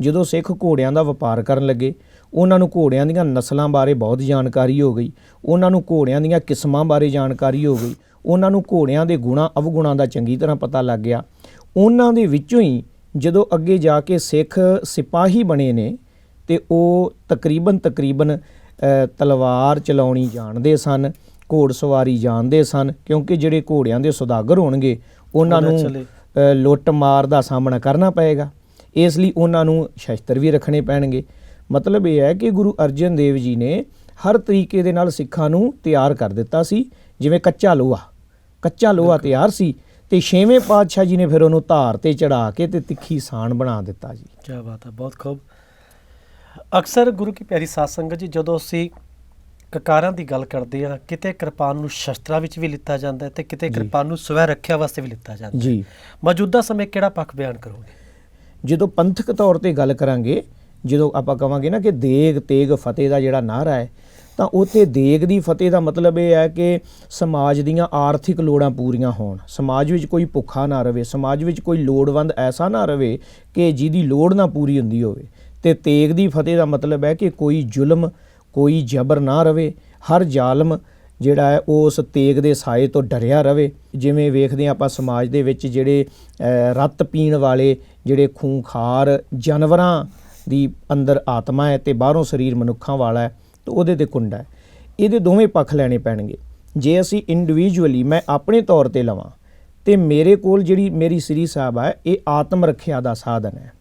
ਜਦੋਂ ਸਿੱਖ ਘੋੜਿਆਂ ਦਾ ਵਪਾਰ ਕਰਨ ਲੱਗੇ ਉਹਨਾਂ ਨੂੰ ਘੋੜਿਆਂ ਦੀਆਂ ਨਸਲਾਂ ਬਾਰੇ ਬਹੁਤ ਜਾਣਕਾਰੀ ਹੋ ਗਈ ਉਹਨਾਂ ਨੂੰ ਘੋੜਿਆਂ ਦੀਆਂ ਕਿਸਮਾਂ ਬਾਰੇ ਜਾਣਕਾਰੀ ਹੋ ਗਈ ਉਹਨਾਂ ਨੂੰ ਘੋੜਿਆਂ ਦੇ ਗੁਣਾ ਅਵਗੁਣਾਂ ਦਾ ਚੰਗੀ ਤਰ੍ਹਾਂ ਪਤਾ ਲੱਗ ਗਿਆ। ਉਹਨਾਂ ਦੇ ਵਿੱਚੋਂ ਹੀ ਜਦੋਂ ਅੱਗੇ ਜਾ ਕੇ ਸਿੱਖ ਸਿਪਾਹੀ ਬਣੇ ਨੇ ਤੇ ਉਹ ਤਕਰੀਬਨ ਤਕਰੀਬਨ ਤਲਵਾਰ ਚਲਾਉਣੀ ਜਾਣਦੇ ਸਨ ਘੋੜ ਸਵਾਰੀ ਜਾਣਦੇ ਸਨ ਕਿਉਂਕਿ ਜਿਹੜੇ ਘੋੜਿਆਂ ਦੇ ਸੁਦਾਗਰ ਹੋਣਗੇ ਉਹਨਾਂ ਨੂੰ ਲੁੱਟ ਮਾਰ ਦਾ ਸਾਹਮਣਾ ਕਰਨਾ ਪਏਗਾ। ਇਸ ਲਈ ਉਹਨਾਂ ਨੂੰ ਸ਼ਸਤਰ ਵੀ ਰੱਖਣੇ ਪੈਣਗੇ। ਮਤਲਬ ਇਹ ਹੈ ਕਿ ਗੁਰੂ ਅਰਜਨ ਦੇਵ ਜੀ ਨੇ ਹਰ ਤਰੀਕੇ ਦੇ ਨਾਲ ਸਿੱਖਾਂ ਨੂੰ ਤਿਆਰ ਕਰ ਦਿੱਤਾ ਸੀ ਜਿਵੇਂ ਕੱਚਾ ਲੋਹਾ। ਕੱਚਾ ਲੋਹਾ ਤਿਆਰ ਸੀ ਤੇ ਛੇਵੇਂ ਪਾਤਸ਼ਾਹ ਜੀ ਨੇ ਫਿਰ ਉਹਨੂੰ ਧਾਰ ਤੇ ਚੜਾ ਕੇ ਤੇ ਤਿੱਖੀ ਸਾਣ ਬਣਾ ਦਿੱਤਾ ਜੀ। ਕੀ ਬਾਤ ਹੈ ਬਹੁਤ ਖੂਬ। ਅਕਸਰ ਗੁਰੂ ਕੀ ਪਿਆਰੀ ਸਾਧ ਸੰਗਤ ਜੀ ਜਦੋਂ ਅਸੀਂ ਕਕਾਰਾਂ ਦੀ ਗੱਲ ਕਰਦੇ ਆ ਕਿਤੇ ਕਿਰਪਾਨ ਨੂੰ ਸ਼ਸਤਰਾਂ ਵਿੱਚ ਵੀ ਲਿੱਤਾ ਜਾਂਦਾ ਹੈ ਤੇ ਕਿਤੇ। ਕਿਰਪਾਨ ਨੂੰ ਸਵੈ ਰੱਖਿਆ ਵਾਸਤੇ ਵੀ ਲਿੱਤਾ ਜਾਂਦਾ ਹੈ। ਜੀ। ਮੌਜੂਦਾ ਸਮੇਂ ਕਿਹੜਾ ਪੱਖ ਬਿਆਨ ਕਰੋਗੇ? ਜਦੋਂ ਪੰਥਕ ਤੌਰ ਤੇ ਗੱਲ ਕਰਾਂਗੇ, ਜਦੋਂ ਆਪਾਂ ਕਵਾਂਗੇ ਨਾ ਕਿ ਦੇਗ ਤੇਗ ਫਤਿਹ ਦਾ ਜਿਹੜਾ ਨਾਰਾ ਹੈ, ਤਾਂ ਉੱਥੇ ਦੇਗ ਦੀ ਫਤਿਹ ਦਾ ਮਤਲਬ ਇਹ ਹੈ ਕਿ ਸਮਾਜ ਦੀਆਂ ਆਰਥਿਕ ਲੋੜਾਂ ਪੂਰੀਆਂ ਹੋਣ। ਸਮਾਜ ਵਿੱਚ ਕੋਈ ਭੁੱਖਾ ਨਾ ਰਵੇ, ਸਮਾਜ ਵਿੱਚ ਕੋਈ ਲੋੜਵੰਦ ਐਸਾ ਨਾ ਰਵੇ ਕਿ ਜਿਹਦੀ ਲੋੜ ਨਾ ਪੂਰੀ ਹੁੰਦੀ ਹੋਵੇ। ਤੇ ਤੇਗ ਦੀ ਫਤਿਹ ਦਾ ਮਤਲਬ ਹੈ ਕਿ ਕੋਈ ਜ਼ੁਲਮ, ਕੋਈ ਜ਼ਬਰ ਨਾ ਰਵੇ, ਹਰ ਜ਼ਾਲਮ ਜਿਹੜਾ ਹੈ ਉਹ ਉਸ ਤੇਗ ਦੇ ਸਾਏ ਤੋਂ ਡਰਿਆ ਰਵੇ। ਜਿਵੇਂ ਵੇਖਦੇ ਹਾਂ ਆਪਾਂ ਸਮਾਜ ਦੇ ਵਿੱਚ ਜਿਹੜੇ ਅਹ, ਰੱਤ ਪੀਣ ਵਾਲੇ ਜਿਹੜੇ ਖੂੰਖਾਰ ਜਾਨਵਰਾਂ ਦੀ ਅੰਦਰ ਆਤਮਾ ਹੈ ਤੇ ਬਾਹਰੋਂ ਸਰੀਰ ਮਨੁੱਖਾਂ ਵਾਲਾ ਹੈ ਤੇ ਉਹਦੇ ਤੇ ਕੁੰਡਾ ਹੈ। ਇਹਦੇ ਦੋਵੇਂ ਪੱਖ ਲੈਣੇ ਪੈਣਗੇ। ਜੇ ਅਸੀਂ ਇੰਡੀਵਿਜੂਅਲੀ ਮੈਂ ਆਪਣੇ ਤੌਰ ਤੇ ਲਵਾਂ ਤੇ ਮੇਰੇ ਕੋਲ ਜਿਹੜੀ ਮੇਰੀ ਸ੍ਰੀ ਸਾਹਿਬ ਹੈ ਇਹ ਆਤਮ ਰੱਖਿਆ ਦਾ ਸਾਧਨ ਹੈ।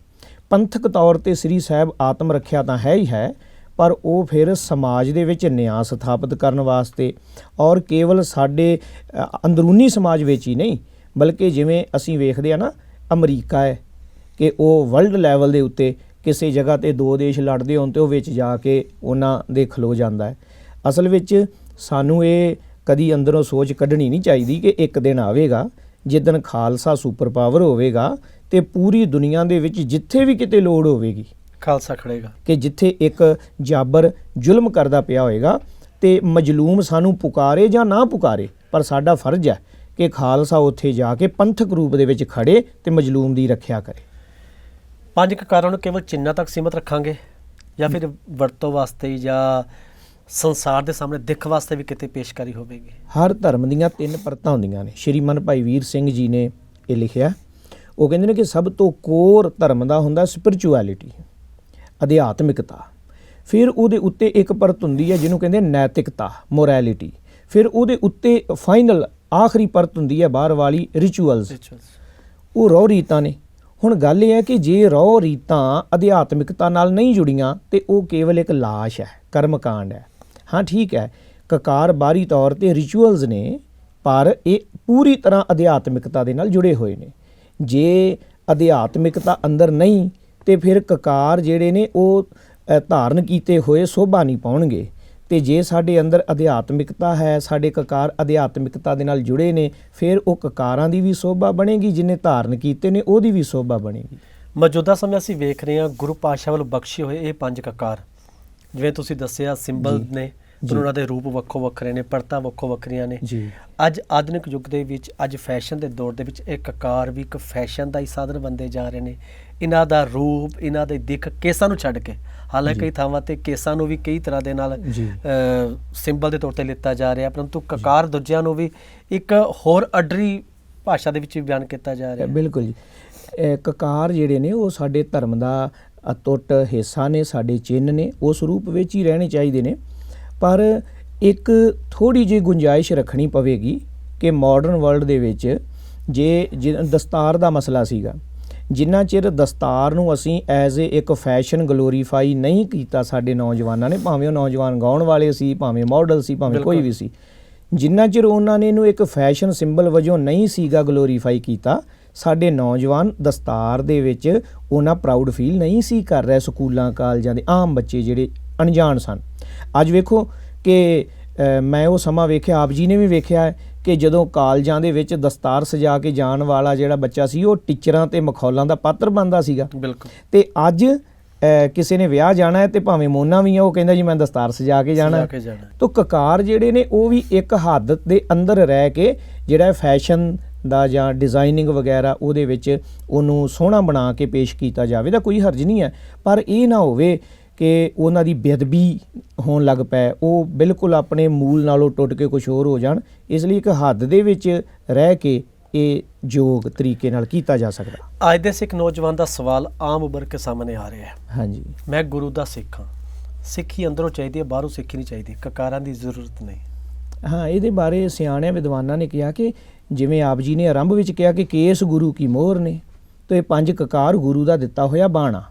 ਪੰਥਕ ਤੌਰ ਤੇ ਸ੍ਰੀ ਸਾਹਿਬ ਆਤਮ ਰੱਖਿਆ ਤਾਂ ਹੈ ਹੀ ਹੈ ਪਰ ਉਹ ਫਿਰ ਸਮਾਜ ਦੇ ਵਿੱਚ ਨਿਆਂ ਸਥਾਪਿਤ ਕਰਨ ਵਾਸਤੇ ਔਰ ਕੇਵਲ ਸਾਡੇ ਅੰਦਰੂਨੀ ਸਮਾਜ ਵਿੱਚ ਹੀ ਨਹੀਂ, ਬਲਕਿ ਜਿਵੇਂ ਅਸੀਂ ਵੇਖਦੇ ਆ ਨਾ, ਅਮਰੀਕਾ ਹੈ ਕਿ ਉਹ ਵਰਲਡ ਲੈਵਲ ਦੇ ਉੱਤੇ ਕਿਸੇ ਜਗ੍ਹਾ ਤੇ ਦੋ ਦੇਸ਼ ਲੜਦੇ ਹੋਣ ਤੇ ਉਹ ਵਿੱਚ ਜਾ ਕੇ ਉਹਨਾਂ ਦੇ ਖਲੋ ਜਾਂਦਾ ਹੈ। ਅਸਲ ਵਿੱਚ ਸਾਨੂੰ ਇਹ ਕਦੀ ਅੰਦਰੋਂ ਸੋਚ ਕੱਢਣੀ ਨਹੀਂ ਚਾਹੀਦੀ ਕਿ ਇੱਕ ਦਿਨ ਆਵੇਗਾ, ਜਿੱਦਣ ਖਾਲਸਾ ਸੁਪਰ ਪਾਵਰ ਹੋਵੇਗਾ ਤੇ ਪੂਰੀ ਦੁਨੀਆ ਦੇ ਵਿੱਚ ਜਿੱਥੇ ਵੀ ਕਿਤੇ ਲੋੜ ਹੋਵੇਗੀ। ਖਾਲਸਾ ਖੜੇਗਾ। ਕਿ ਜਿੱਥੇ ਇੱਕ ਜਾਬਰ ਜ਼ੁਲਮ ਕਰਦਾ ਪਿਆ ਹੋਏਗਾ ਤੇ ਮਜਲੂਮ ਸਾਨੂੰ ਪੁਕਾਰੇ ਜਾਂ ਨਾ ਪੁਕਾਰੇ ਪਰ ਸਾਡਾ ਫਰਜ਼ ਹੈ ਕਿ ਖਾਲਸਾ ਉੱਥੇ ਜਾ ਕੇ ਪੰਥਕ ਰੂਪ ਦੇ ਵਿੱਚ ਖੜੇ ਤੇ ਮਜਲੂਮ ਦੀ ਰੱਖਿਆ ਕਰੇ। ਪੰਜ ਕਕਾਰਾਂ ਨੂੰ ਕੇਵਲ ਚਿੰਨ੍ਹਾਂ ਤੱਕ ਸੀਮਤ ਰੱਖਾਂਗੇ ਜਾਂ ਫਿਰ ਵਰਤੋਂ ਵਾਸਤੇ ਜਾਂ ਸੰਸਾਰ ਦੇ ਸਾਹਮਣੇ ਦਿੱਖ ਵਾਸਤੇ ਵੀ ਕਿਤੇ ਪੇਸ਼ਕਾਰੀ ਹੋਵੇਗੀ? ਹਰ ਧਰਮ ਦੀਆਂ ਤਿੰਨ ਪਰਤਾਂ ਹੁੰਦੀਆਂ ਨੇ। ਸ਼੍ਰੀਮਨ ਭਾਈ ਵੀਰ ਸਿੰਘ ਜੀ ਨੇ ਇਹ ਲਿਖਿਆ। ਉਹ ਕਹਿੰਦੇ ਨੇ ਕਿ ਸਭ ਤੋਂ ਕੋਰ ਧਰਮ ਦਾ ਹੁੰਦਾ ਸਪਿਰਚੁਅਲਿਟੀ ਅਧਿਆਤਮਿਕਤਾ। ਫਿਰ ਉਹਦੇ ਉੱਤੇ ਇੱਕ ਪਰਤ ਹੁੰਦੀ ਹੈ ਜਿਹਨੂੰ ਕਹਿੰਦੇ ਨੈਤਿਕਤਾ ਮੋਰੈਲਿਟੀ। ਫਿਰ ਉਹਦੇ ਉੱਤੇ ਫਾਈਨਲ ਆਖਰੀ ਪਰਤ ਹੁੰਦੀ ਹੈ ਬਾਹਰ ਵਾਲੀ ਰਿਚੁਅਲਸ ਉਹ ਰੌ ਰੀਤਾਂ ਨੇ। ਹੁਣ ਗੱਲ ਇਹ ਹੈ ਕਿ ਜੇ ਰੌ ਰੀਤਾਂ ਅਧਿਆਤਮਿਕਤਾ ਨਾਲ ਨਹੀਂ ਜੁੜੀਆਂ ਤੇ ਉਹ ਕੇਵਲ ਇੱਕ ਲਾਸ਼ ਹੈ ਕਰਮਕਾਂਡ ਹੈ। ਹਾਂ ਠੀਕ ਹੈ। ਕਕਾਰ ਬਾਰੀ ਤੌਰ ਤੇ ਰਿਚੁਅਲਸ ਨੇ ਪਰ ਇਹ ਪੂਰੀ ਤਰ੍ਹਾਂ ਅਧਿਆਤਮਿਕਤਾ ਦੇ ਨਾਲ ਜੁੜੇ ਹੋਏ ਨੇ। ਜੇ ਅਧਿਆਤਮਿਕਤਾ ਅੰਦਰ ਨਹੀਂ ਤੇ ਫਿਰ ਕਕਾਰ ਜਿਹੜੇ ਨੇ ਉਹ ਧਾਰਨ ਕੀਤੇ ਹੋਏ ਸੋਭਾ ਨਹੀਂ ਪਾਉਣਗੇ। ਤੇ ਜੇ ਸਾਡੇ ਅੰਦਰ ਅਧਿਆਤਮਿਕਤਾ ਹੈ ਸਾਡੇ ਕਕਾਰ ਅਧਿਆਤਮਿਕਤਾ ਦੇ ਨਾਲ ਜੁੜੇ ਨੇ ਫਿਰ ਉਹ ਕਕਾਰਾਂ ਦੀ ਵੀ ਸੋਭਾ ਬਣੇਗੀ ਜਿਨੇ ਧਾਰਨ ਕੀਤੇ ਨੇ ਉਹਦੀ ਵੀ ਸੋਭਾ ਬਣੇਗੀ। ਮੌਜੂਦਾ ਸਮੇਂ ਅਸੀਂ ਵੇਖ ਰਹੇ ਹਾਂ ਗੁਰੂ ਪਾਤਸ਼ਾਹ ਵੱਲੋਂ ਬਖਸ਼ੇ ਹੋਏ ਇਹ ਪੰਜ ਕਕਾਰ। ਜਿਵੇਂ ਤੁਸੀਂ ਦੱਸਿਆ ਸਿੰਬਲ ਨੇ ਉਹਨਾਂ ਦੇ ਰੂਪ ਵੱਖੋ ਵੱਖਰੇ ਨੇ ਪਰਤਾਂ ਵੱਖੋ ਵੱਖਰੀਆਂ ਨੇ। ਜੀ। ਅੱਜ ਆਧੁਨਿਕ ਯੁੱਗ ਦੇ ਵਿੱਚ ਅੱਜ ਫੈਸ਼ਨ ਦੇ ਦੌਰ ਦੇ ਵਿੱਚ ਇਹ ਕਕਾਰ ਵੀ ਇੱਕ ਫੈਸ਼ਨ ਦਾ ਹੀ ਸਾਧਨ ਬੰਦੇ ਜਾ ਰਹੇ ਨੇ। ਇਹਨਾਂ ਦਾ ਰੂਪ ਇਹਨਾਂ ਦੇ ਦਿੱਖ ਕੇਸਾਂ ਨੂੰ ਛੱਡ ਕੇ। ਹਾਲਾਂਕਿ। ਕਈ ਥਾਵਾਂ ਤੇ ਕੇਸਾਂ ਨੂੰ ਵੀ ਕਈ ਤਰ੍ਹਾਂ ਦੇ ਨਾਲ। ਸਿੰਬਲ ਦੇ ਤੌਰ ਤੇ ਲਿੱਤਾ ਜਾ ਰਿਹਾ ਪਰੰਤੂ ਕਕਾਰ ਦੂਜਿਆਂ ਨੂੰ ਵੀ ਇੱਕ ਹੋਰ ਅਡਰੀ ਭਾਸ਼ਾ ਦੇ ਵਿੱਚ ਬਿਆਨ ਕੀਤਾ ਜਾ ਰਿਹਾ। ਬਿਲਕੁਲ ਜੀ। ਇਹ ਕਕਾਰ ਜਿਹੜੇ ਨੇ ਉਹ ਸਾਡੇ ਧਰਮ ਦਾ ਅਟੁੱਟ ਹਿੱਸਾ ਨੇ ਸਾਡੇ ਚਿੰਨ੍ਹ ਨੇ ਉਸ ਰੂਪ ਵਿੱਚ ਹੀ ਰਹਿਣੇ ਚਾਹੀਦੇ ਨੇ। ਪਰ ਇੱਕ ਥੋੜੀ ਜਿਹੀ ਗੁੰਜਾਇਸ਼ ਰੱਖਣੀ ਪਵੇਗੀ ਕਿ ਮਾਡਰਨ ਵਰਲਡ ਦੇ ਵਿੱਚ ਜਿ- ਦਸਤਾਰ ਦਾ ਮਸਲਾ ਸੀਗਾ ਜਿੰਨਾ ਚਿਰ ਦਸਤਾਰ ਨੂੰ ਅਸੀਂ ਐਜ਼ ਏ ਇੱਕ ਫੈਸ਼ਨ ਗਲੋਰੀਫਾਈ ਨਹੀਂ ਕੀਤਾ ਸਾਡੇ ਨੌਜਵਾਨਾਂ ਨੇ ਭਾਵੇਂ ਉਹ ਨੌਜਵਾਨ ਗਾਉਣ ਵਾਲੇ ਸੀ ਭਾਵੇਂ ਮਾਡਲ ਸੀ ਭਾਵੇਂ ਕੋਈ। ਵੀ ਸੀ ਜਿੰਨਾ ਚਿਰ ਉਹਨਾਂ ਨੇ ਇਹਨੂੰ ਇੱਕ ਫੈਸ਼ਨ ਸਿੰਬਲ ਵਜੋਂ ਨਹੀਂ ਸੀਗਾ ਗਲੋਰੀਫਾਈ ਕੀਤਾ ਸਾਡੇ ਨੌਜਵਾਨ ਦਸਤਾਰ ਦੇ ਵਿੱਚ ਉਹਨਾਂ ਪ੍ਰਾਊਡ ਫੀਲ ਨਹੀਂ ਸੀ ਕਰ ਰਹੇ ਸਕੂਲਾਂ ਕਾਲਜਾਂ ਦੇ ਆਮ ਬੱਚੇ ਜਿਹੜੇ ਅਣਜਾਣ ਸਨ ਅੱਜ ਵੇਖੋ ਕਿ ਮੈਂ ਉਹ ਸਮਾਂ ਵੇਖਿਆ ਆਪ ਜੀ ਨੇ ਵੀ ਵੇਖਿਆ ਕਿ ਜਦੋਂ ਕਾਲਜਾਂ ਦੇ ਵਿੱਚ ਦਸਤਾਰ ਸਜਾ ਕੇ ਜਾਣ ਵਾਲਾ ਜਿਹੜਾ ਬੱਚਾ ਸੀ ਉਹ ਟੀਚਰਾਂ ਤੇ ਮਖੌਲਾਂ ਦਾ ਪਾਤਰ ਬਣਦਾ ਸੀਗਾ। ਬਿਲਕੁਲ। ਤੇ ਅੱਜ ਕਿਸੇ ਨੇ ਵਿਆਹ ਜਾਣਾ ਹੈ ਤੇ ਭਾਵੇਂ ਮੋਨਾ ਵੀ ਆ ਉਹ ਕਹਿੰਦਾ ਜੀ ਮੈਂ ਦਸਤਾਰ ਸਜਾ ਕੇ ਜਾਣਾ ਤੋ ਕਕਾਰ ਜਿਹੜੇ ਨੇ ਉਹ ਵੀ ਇੱਕ ਹੱਦ ਦੇ ਅੰਦਰ ਰਹਿ ਕੇ ਜਿਹੜਾ ਫੈਸ਼ਨ ਦਾ ਜਾਂ ਡਿਜ਼ਾਈਨਿੰਗ ਵਗੈਰਾ ਉਹਦੇ ਵਿੱਚ ਉਹਨੂੰ ਸੋਹਣਾ ਬਣਾ ਕੇ ਪੇਸ਼ ਕੀਤਾ ਜਾਵੇ ਤਾਂ ਕੋਈ ਹਰਜ ਨਹੀਂ ਹੈ। ਪਰ ਇਹ ਨਾ ਹੋਵੇ ਕਿ ਉਹਨਾਂ ਦੀ ਬੇਅਦਬੀ ਹੋਣ ਲੱਗ ਪਏ ਉਹ ਬਿਲਕੁਲ ਆਪਣੇ ਮੂਲ ਨਾਲੋਂ ਟੁੱਟ ਕੇ ਕੁਝ ਹੋਰ ਹੋ ਜਾਣ ਇਸ ਲਈ ਇੱਕ ਹੱਦ ਦੇ ਵਿੱਚ ਰਹਿ ਕੇ ਇਹ ਯੋਗ ਤਰੀਕੇ ਨਾਲ ਕੀਤਾ ਜਾ ਸਕਦਾ। ਅੱਜ ਦੇ ਸਿੱਖ ਨੌਜਵਾਨ ਦਾ ਸਵਾਲ ਆਮ ਉੱਭਰ ਕੇ ਸਾਹਮਣੇ ਆ ਰਿਹਾ ਹੈ। ਹਾਂਜੀ। ਮੈਂ ਗੁਰੂ ਦਾ ਸਿੱਖ ਹਾਂ। ਸਿੱਖੀ ਅੰਦਰੋਂ ਚਾਹੀਦੀ ਹੈ ਬਾਹਰੋਂ ਸਿੱਖੀ ਨਹੀਂ ਚਾਹੀਦੀ। ਕਕਾਰਾਂ ਦੀ ਜ਼ਰੂਰਤ ਨਹੀਂ। ਹਾਂ ਇਹਦੇ ਬਾਰੇ ਸਿਆਣਿਆਂ ਵਿਦਵਾਨਾਂ ਨੇ ਕਿਹਾ ਕਿ ਜਿਵੇਂ ਆਪ ਜੀ ਨੇ ਆਰੰਭ ਵਿੱਚ ਕਿਹਾ ਕਿ ਕੇਸ ਗੁਰੂ ਕੀ ਮੋਹਰ ਨੇ ਤੇ ਇਹ ਪੰਜ ਕਕਾਰ ਗੁਰੂ ਦਾ ਦਿੱਤਾ ਹੋਇਆ ਬਾਣਾ।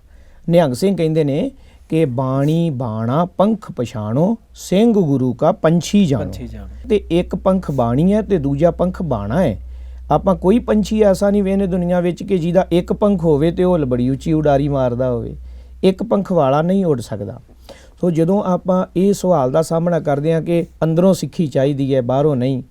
ਨਿਹੰਗ ਸਿੰਘ ਕਹਿੰਦੇ ਨੇ ਕਿ ਬਾਣੀ ਬਾਣਾ ਪੰਖ ਪਛਾਣੋ ਸਿੰਘ ਗੁਰੂ ਕਾ ਪੰਛੀ ਜਾਣੋ। ਤੇ ਇੱਕ ਪੰਖ ਬਾਣੀ ਹੈ ਤੇ ਦੂਜਾ ਪੰਖ ਬਾਣਾ ਹੈ। ਆਪਾਂ ਕੋਈ ਪੰਛੀ ਐਸਾ ਨਹੀਂ ਵੇਨੇ ਦੁਨੀਆ ਵਿੱਚ ਕਿ ਜਿਹਦਾ ਇੱਕ ਪੰਖ ਹੋਵੇ ਤੇ ਉਹ ਬੜੀ ਉੱਚੀ ਉਡਾਰੀ ਮਾਰਦਾ ਹੋਵੇ। ਇੱਕ ਪੰਖ ਵਾਲਾ ਨਹੀਂ ਉੱਡ ਸਕਦਾ। ਸੋ ਜਦੋਂ ਆਪਾਂ ਇਹ ਸਵਾਲ ਦਾ ਸਾਹਮਣਾ ਕਰਦੇ ਹਾਂ ਕਿ ਅੰਦਰੋਂ ਸਿੱਖੀ ਚਾਹੀਦੀ ਹੈ ਬਾਹਰੋਂ ਨਹੀਂ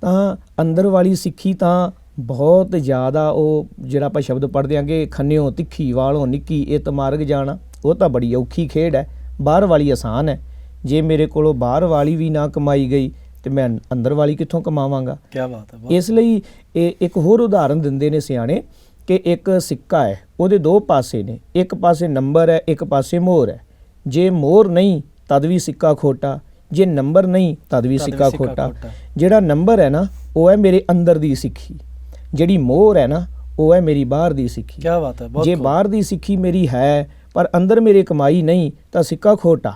ਤਾਂ ਅੰਦਰ ਵਾਲੀ ਸਿੱਖੀ ਤਾਂ ਬਹੁਤ ਜ਼ਿਆਦਾ ਉਹ ਜਿਹੜਾ ਆਪਾਂ ਸ਼ਬਦ ਪੜ੍ਹਦੇ ਕਿ ਖੰਨਿਓ ਤਿੱਖੀ ਵਾਲੋਂ ਨਿੱਕੀ ਇਹ ਤਮਾਰਗ ਜਾਣਾ। ਉਹ ਤਾਂ ਬੜੀ ਔਖੀ ਖੇਡ ਹੈ ਬਾਹਰ ਵਾਲੀ ਆਸਾਨ ਹੈ। ਜੇ ਮੇਰੇ ਕੋਲੋਂ ਬਾਹਰ ਵਾਲੀ ਵੀ ਨਾ ਕਮਾਈ ਗਈ ਤੇ ਮੈਂ ਅੰਦਰ ਵਾਲੀ ਕਿੱਥੋਂ ਕਮਾਵਾਂਗਾ? ਕੀ ਬਾਤ ਹੈ ਇਸ ਲਈ ਇਹ ਇੱਕ ਹੋਰ ਉਦਾਹਰਨ ਦਿੰਦੇ ਨੇ ਸਿਆਣੇ ਕਿ ਇੱਕ ਸਿੱਕਾ ਹੈ ਉਹਦੇ ਦੋ ਪਾਸੇ ਨੇ। ਇੱਕ ਪਾਸੇ ਨੰਬਰ ਹੈ ਇੱਕ ਪਾਸੇ ਮੋਹਰ ਹੈ। ਜੇ ਮੋਹਰ ਨਹੀਂ ਤਦ ਵੀ ਸਿੱਕਾ ਖੋਟਾ। ਜੇ ਨੰਬਰ ਨਹੀਂ ਤਦ ਵੀ ਸਿੱਕਾ ਖੋਟਾ। ਜਿਹੜਾ ਨੰਬਰ ਹੈ ਨਾ ਉਹ ਹੈ ਮੇਰੇ ਅੰਦਰ ਦੀ ਸਿੱਖੀ। ਜਿਹੜੀ ਮੋਹਰ ਹੈ ਨਾ ਉਹ ਹੈ ਮੇਰੀ ਬਾਹਰ ਦੀ ਸਿੱਖੀ। ਕੀ ਬਾਤ ਹੈ ਜੇ। ਬਾਹਰ ਦੀ ਸਿੱਖੀ ਮੇਰੀ ਹੈ ਪਰ ਅੰਦਰ ਮੇਰੇ ਕਮਾਈ ਨਹੀਂ, ਤਾਂ ਸਿੱਕਾ ਖੋਟਾ।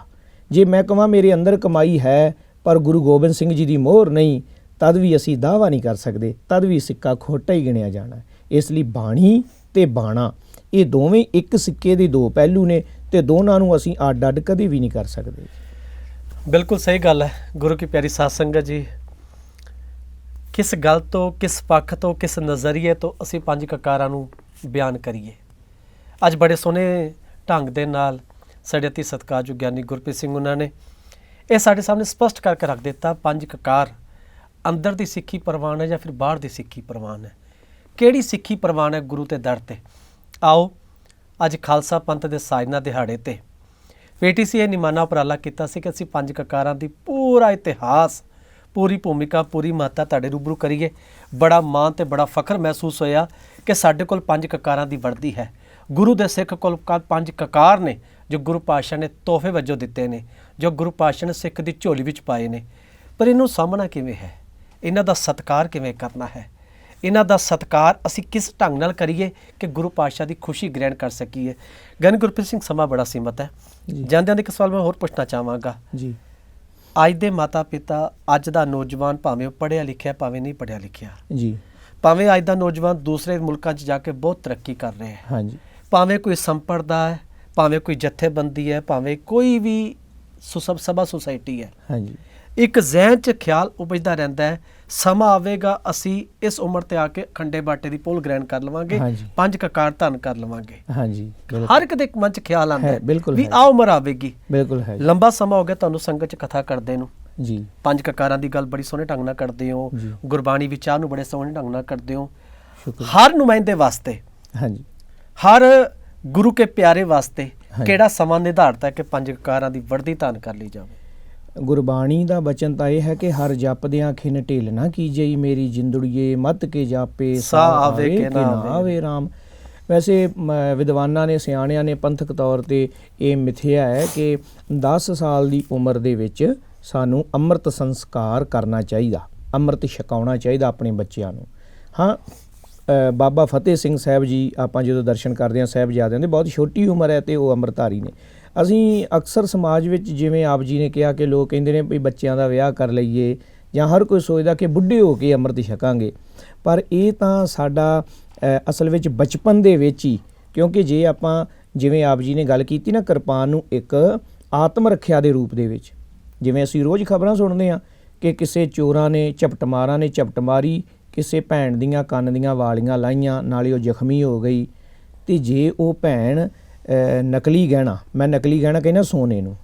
ਜੇ ਮੈਂ ਕਹਾਂ ਮੇਰੇ ਅੰਦਰ ਕਮਾਈ ਹੈ, ਪਰ ਗੁਰੂ ਗੋਬਿੰਦ ਸਿੰਘ ਜੀ ਦੀ ਮੋਹਰ ਨਹੀਂ, ਤਦ ਵੀ ਅਸੀਂ ਦਾਵਾ ਨਹੀਂ ਕਰ ਸਕਦੇ, ਤਦ ਵੀ ਸਿੱਕਾ ਖੋਟਾ ਹੀ ਗਿਣਿਆ ਜਾਣਾ ਇਸ ਲਈ ਬਾਣੀ ਤੇ ਬਾਣਾ, ਇਹ ਦੋਵੇਂ ਇੱਕ ਸਿੱਕੇ ਦੇ ਦੋ ਪਹਿਲੂ ਨੇ ਤੇ ਦੋਨਾਂ ਨੂੰ ਅਸੀਂ ਅੱਡ-ਅੱਡ ਕਦੇ ਵੀ ਨਹੀਂ ਕਰ ਸਕਦੇ। ਬਿਲਕੁਲ ਸਹੀ ਗੱਲ ਹੈ, ਗੁਰੂ ਕੀ ਪਿਆਰੀ ਸਾਧ ਸੰਗਤ ਜੀ। ਕਿਸ ਗੱਲ ਤੋਂ, ਕਿਸ ਪੱਖ ਤੋਂ, ਕਿਸ ਨਜ਼ਰੀਏ ਤੋਂ ਅਸੀਂ ਪੰਜ ਕਕਾਰਾਂ ਨੂੰ ਬਿਆਨ ਕਰੀਏ? ਅੱਜ ਬੜੇ ਸੋਹਣੇ ਢੰਗ ਦੇ ਨਾਲ ਸਾਡੇ ਅਤੀ ਸਤਿਕਾਰਯੋਗ ਗਿਆਨੀ ਗੁਰਪ੍ਰੀਤ ਸਿੰਘ ਉਹਨਾਂ ਨੇ ਇਹ ਸਾਡੇ ਸਾਹਮਣੇ ਸਪਸ਼ਟ ਕਰਕੇ ਰੱਖ ਦਿੱਤਾ, ਪੰਜ ਕਕਾਰ ਅੰਦਰ ਦੀ ਸਿੱਖੀ ਪ੍ਰਵਾਨ ਹੈ ਜਾਂ ਫਿਰ ਬਾਹਰ ਦੀ ਸਿੱਖੀ ਪ੍ਰਵਾਨ ਹੈ। ਕਿਹੜੀ ਸਿੱਖੀ ਪ੍ਰਵਾਨ ਹੈ ਗੁਰੂ ਤੇ ਦਰ ਤੇ? ਆਓ, ਅੱਜ ਖਾਲਸਾ ਪੰਥ ਦੇ ਸਾਜਨਾ ਦਿਹਾੜੇ ਤੇ ਪੀਟੀਸੀ ਇਹ ਨਿਮਾਨਾ ਉਪਰਾਲਾ ਕੀਤਾ ਸੀ ਕਿ ਅਸੀਂ ਪੰਜ ਕਕਾਰਾਂ ਦੀ ਪੂਰਾ ਇਤਿਹਾਸ, ਪੂਰੀ ਭੂਮਿਕਾ, ਪੂਰੀ ਮਾਤਾ ਤੁਹਾਡੇ ਰੂਬਰੂ ਕਰੀਏ। ਬੜਾ ਮਾਣ ਤੇ ਬੜਾ ਫਖਰ ਮਹਿਸੂਸ ਹੋਇਆ ਕਿ ਸਾਡੇ ਕੋਲ ਪੰਜ ਕਕਾਰਾਂ ਦੀ ਵਰਦੀ ਹੈ। ਗੁਰੂ ਦੇ ਸਿੱਖ ਕੋਲ ਪੰਜ ਕਕਾਰ ਨੇ ਜੋ ਗੁਰੂ ਪਾਤਸ਼ਾਹ ਨੇ ਤੋਹਫੇ ਵਜੋਂ ਦਿੱਤੇ ਨੇ ਜੋ ਗੁਰੂ ਪਾਤਸ਼ਾਹ ਨੇ ਸਿੱਖ ਦੀ ਝੋਲੀ ਵਿੱਚ ਪਾਏ ਨੇ। ਪਰ ਇਹਨੂੰ ਸਾਹਮਣਾ ਕਿਵੇਂ ਹੈ? ਇਹਨਾਂ ਦਾ ਸਤਕਾਰ ਕਿਵੇਂ ਕਰਨਾ ਹੈ? ਇਹਨਾਂ ਦਾ ਸਤਕਾਰ ਅਸੀਂ ਕਿਸ ਢੰਗ ਨਾਲ ਕਰੀਏ ਕਿ ਗੁਰੂ ਪਾਤਸ਼ਾਹ ਦੀ ਖੁਸ਼ੀ ਗ੍ਰਹਿਣ ਕਰ ਸਕੀਏ? ਗਿਆਨੀ ਗੁਰਪ੍ਰੀਤ ਸਿੰਘ ਸਮਾਂ ਬੜਾ ਸੀਮਤ ਹੈ। ਜਾਂਦਿਆਂ ਦੇ ਇੱਕ ਸਵਾਲ ਮੈਂ ਹੋਰ ਪੁੱਛਣਾ ਚਾਹਾਂਗਾ। ਜੀ। ਅੱਜ ਦੇ ਮਾਤਾ ਪਿਤਾ ਅੱਜ ਦਾ ਨੌਜਵਾਨ ਭਾਵੇਂ ਉਹ ਪੜ੍ਹਿਆ ਲਿਖਿਆ ਭਾਵੇਂ ਨਹੀਂ ਪੜ੍ਹਿਆ ਲਿਖਿਆ। ਜੀ। ਭਾਵੇਂ ਅੱਜ ਦਾ ਨੌਜਵਾਨ ਦੂਸਰੇ ਮੁਲਕਾਂ 'ਚ ਜਾ ਕੇ ਬਹੁਤ ਤਰੱਕੀ ਕਰ ਰਿਹਾ ਹੈ। ਹਾਂਜੀ। ਭਾਵੇਂ ਕੋਈ ਸੰਪਰਦਾ ਹੈ ਭਾਵੇਂ ਕੋਈ ਜਥੇਬੰਦੀ ਹੈ ਭਾਵੇਂ ਕੋਈ ਵੀ ਸੁਸਬ ਸਭਾ ਸੁਸਾਇਟੀ ਹੈ। ਹਾਂਜੀ। ਇੱਕ ਜ਼ਿਹਨ 'ਚ ਖਿਆਲ ਉਪਜਦਾ ਰਹਿੰਦਾ ਹੈ ਸਮਾਂ ਆਵੇਗਾ ਅਸੀਂ ਇਸ ਉਮਰ ਤੇ ਆ ਕੇ ਖੰਡੇ ਬਾਟੇ ਦੀ ਪੋਲ ਗ੍ਰਹਿਣ ਕਰ ਲਵਾਂਗੇ। ਪੰਜ ਕਕਾਰ ਧਨ ਕਰ ਲਵਾਂਗੇ। ਹਾਂਜੀ ਹਰ ਇੱਕ ਦੇ ਮਨ 'ਚ ਖਿਆਲ ਆਉਂਦਾ ਹੈ, ਵੀ। ਆ ਉਮਰ ਆਵੇਗੀ। ਬਿਲਕੁਲ ਹੈ। ਲੰਬਾ ਸਮਾਂ ਹੋ ਗਿਆ ਤੁਹਾਨੂੰ ਸੰਗਤ 'ਚ ਕਥਾ ਕਰਦੇ ਨੂੰ। ਜੀ। ਪੰਜ ਕਕਾਰਾਂ ਦੀ ਗੱਲ ਬੜੀ ਸੋਹਣੇ ਢੰਗ ਨਾਲ ਕਰਦੇ ਹੋ। ਗੁਰਬਾਣੀ ਵਿਚਾਰ ਨੂੰ ਬੜੇ ਸੋਹਣੇ ਢੰਗ ਨਾਲ ਕਰਦੇ ਹੋ। ਹਰ ਨੁਮਾਇੰਦੇ ਵਾਸਤੇ ਹਾਂਜੀ। ਹਰ ਗੁਰੂ ਕੇ ਪਿਆਰੇ ਵਾਸਤੇ। ਕਿਹੜਾ ਸਮਾਂ ਨਿਰਧਾਰਤ ਹੈ ਕਿ ਪੰਜ ਕਕਾਰਾਂ ਦੀ ਵਰਦੀ ਧਾਰਨ ਕਰ ਲਈ ਜਾਵੇ ਗੁਰਬਾਣੀ ਦਾ ਬਚਨ ਤਾਂ ਇਹ ਹੈ ਕਿ ਹਰ ਜਪਦਿਆਂ ਖਿਨ ਢਿਲ ਨਾ ਕੀਜਈ ਮੇਰੀ ਜਿੰਦੜੀਏ ਮਤ ਕੇ ਜਾਪੇ ਸਾ ਆਵੇ ਕਿ ਨਾ ਆਵੇ। RAM ਵੈਸੇ ਵਿਦਵਾਨਾਂ ਨੇ ਸਿਆਣਿਆਂ ਨੇ ਪੰਥਕ ਤੌਰ ਤੇ ਇਹ ਮਿਥਿਆ ਹੈ ਕਿ 10 ਸਾਲ ਦੀ ਉਮਰ ਦੇ ਵਿੱਚ ਸਾਨੂੰ ਅੰਮ੍ਰਿਤ ਸੰਸਕਾਰ ਕਰਨਾ ਚਾਹੀਦਾ ਅੰਮ੍ਰਿਤ ਛਕਾਉਣਾ ਚਾਹੀਦਾ ਆਪਣੇ ਬੱਚਿਆਂ ਨੂੰ ਹਾਂ ਬਾਬਾ ਫਤਿਹ ਸਿੰਘ ਸਾਹਿਬ ਜੀ, ਆਪਾਂ ਜਦੋਂ ਦਰਸ਼ਨ ਕਰਦੇ ਹਾਂ, ਸਾਹਿਬਜ਼ਾਦਿਆਂ ਦੇ, ਬਹੁਤ ਛੋਟੀ ਉਮਰ ਹੈ ਤੇ ਉਹ ਅੰਮ੍ਰਿਤਧਾਰੀ ਨੇ। ਅਸੀਂ ਅਕਸਰ ਸਮਾਜ ਵਿੱਚ ਜਿਵੇਂ ਆਪ ਜੀ ਨੇ ਕਿਹਾ ਕਿ ਲੋਕ ਕਹਿੰਦੇ ਨੇ ਵੀ ਬੱਚਿਆਂ ਦਾ ਵਿਆਹ ਕਰ ਲਈਏ ਜਾਂ ਹਰ ਕੋਈ ਸੋਚਦਾ ਕਿ ਬੁੱਢੇ ਹੋ ਕੇ ਅੰਮ੍ਰਿਤ ਛਕਾਂਗੇ। ਪਰ ਇਹ ਤਾਂ ਸਾਡਾ ਅਸਲ ਵਿੱਚ ਬਚਪਨ ਦੇ ਵਿੱਚ ਹੀ, ਕਿਉਂਕਿ ਜੇ ਆਪਾਂ ਜਿਵੇਂ ਆਪ ਜੀ ਨੇ ਗੱਲ ਕੀਤੀ ਨਾ ਕਿਰਪਾਨ ਨੂੰ ਇੱਕ ਆਤਮ ਰੱਖਿਆ ਦੇ ਰੂਪ ਦੇ ਵਿੱਚ। ਜਿਵੇਂ ਅਸੀਂ ਰੋਜ਼ ਖਬਰਾਂ ਸੁਣਦੇ ਹਾਂ ਕਿ ਕਿਸੇ ਚੋਰਾਂ ਨੇ, ਝਪਟਮਾਰਾਂ ਨੇ ਝਪਟਮਾਰੀ ਕਿਸੇ ਭੈਣ ਦੀਆਂ ਕੰਨ ਦੀਆਂ ਵਾਲੀਆਂ ਲਾਈਆਂ ਨਾਲੇ ਉਹ ਜ਼ਖਮੀ ਹੋ ਗਈ। ਤੇ ਜੇ ਉਹ ਭੈਣ ਨਕਲੀ ਗਹਿਣਾ ਮੈਂ ਨਕਲੀ ਗਹਿਣਾ ਕਹਿੰਦਾ ਸੋਨੇ ਨੂੰ